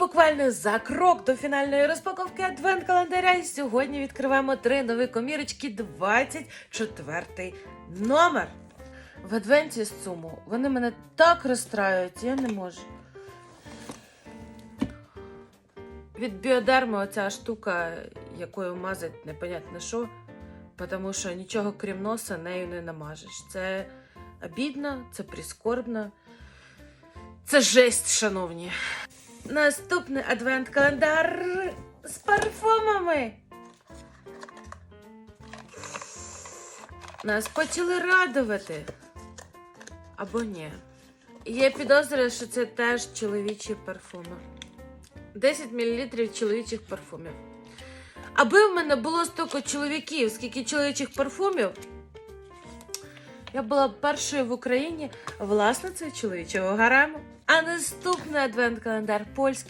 буквально за крок до фінальної розпаковки адвент календаря. І сьогодні відкриваємо три нові комірочки 24 номер. В адвенті з цуму вони мене так розстраюють, я не можу. Від біодерми оця штука, якою мазать непонятно що, тому що нічого крім носа нею не намажеш. Це обідно, це прискорбно. Це жесть, шановні. Наступний адвент-календар з парфумами. Нас почали радувати. Або ні. Є підозра, що це теж чоловічі парфуми. 10 мл чоловічих парфумів. Аби в мене було стільки чоловіків, скільки чоловічих парфумів, я була першою в Україні власницею чоловічого гарему. А наступний адвент-календар польський.